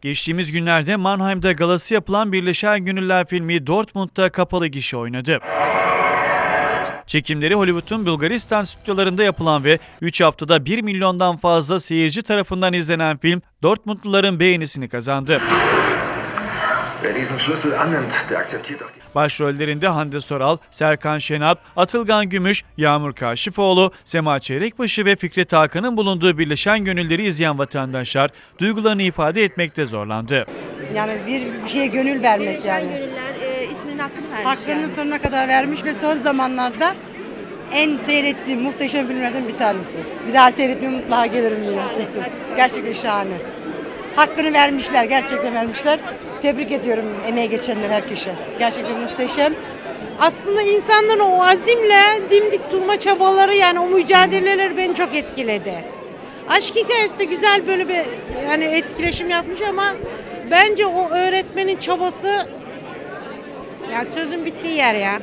Geçtiğimiz günlerde Mannheim'da galası yapılan Birleşen Gönüller filmi Dortmund'da kapalı gişe oynadı. Çekimleri Hollywood'un Bulgaristan stüdyolarında yapılan ve 3 haftada 1 milyondan fazla seyirci tarafından izlenen film Dortmundluların beğenisini kazandı. Başrollerinde Hande Soral, Serkan Şenat, Atılgan Gümüş, Yağmur Kaşifoğlu, Sema Çeyrekbaşı ve Fikret Hakan'ın bulunduğu Birleşen Gönülleri izleyen vatandaşlar duygularını ifade etmekte zorlandı. Yani bir, bir şeye gönül vermek Birleşen yani. Gönüller e, isminin hakkını vermiş Hakkının yani. sonuna kadar vermiş ve son zamanlarda en seyrettiğim muhteşem filmlerden bir tanesi. Bir daha seyretmeye mutlaka gelirim. Şahane. Gerçekten şahane. Hakkını vermişler, gerçekten vermişler. Tebrik ediyorum emeği geçenler herkese. Gerçekten muhteşem. aslında insanların o azimle dimdik durma çabaları yani o mücadeleler beni çok etkiledi. Aşk hikayesi de güzel böyle bir yani etkileşim yapmış ama bence o öğretmenin çabası ya sözün bittiği yer ya.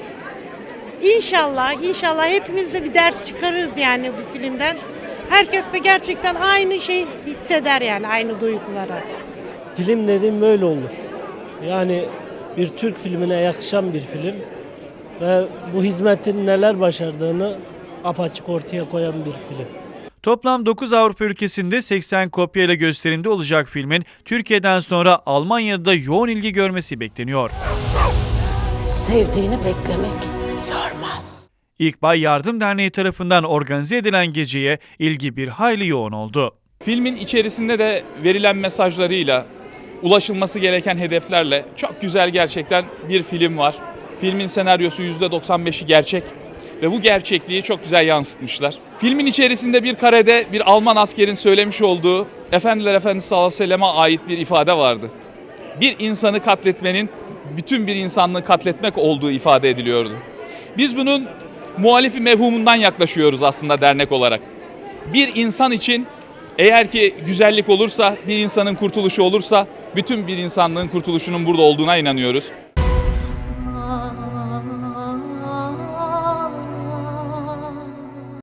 İnşallah, inşallah hepimiz de bir ders çıkarırız yani bu filmden. Herkes de gerçekten aynı şey hisseder yani aynı duyguları. Film dediğim böyle olur. Yani bir Türk filmine yakışan bir film ve bu hizmetin neler başardığını apaçık ortaya koyan bir film. Toplam 9 Avrupa ülkesinde 80 kopya ile gösterimde olacak filmin Türkiye'den sonra Almanya'da yoğun ilgi görmesi bekleniyor. Sevdiğini beklemek. İlkbay Yardım Derneği tarafından organize edilen geceye ilgi bir hayli yoğun oldu. Filmin içerisinde de verilen mesajlarıyla, ulaşılması gereken hedeflerle çok güzel gerçekten bir film var. Filmin senaryosu %95'i gerçek ve bu gerçekliği çok güzel yansıtmışlar. Filmin içerisinde bir karede bir Alman askerin söylemiş olduğu Efendiler Efendisi sallallahu aleyhi ve ait bir ifade vardı. Bir insanı katletmenin bütün bir insanlığı katletmek olduğu ifade ediliyordu. Biz bunun muhalifi mevhumundan yaklaşıyoruz aslında dernek olarak bir insan için eğer ki güzellik olursa, bir insanın kurtuluşu olursa bütün bir insanlığın kurtuluşunun burada olduğuna inanıyoruz.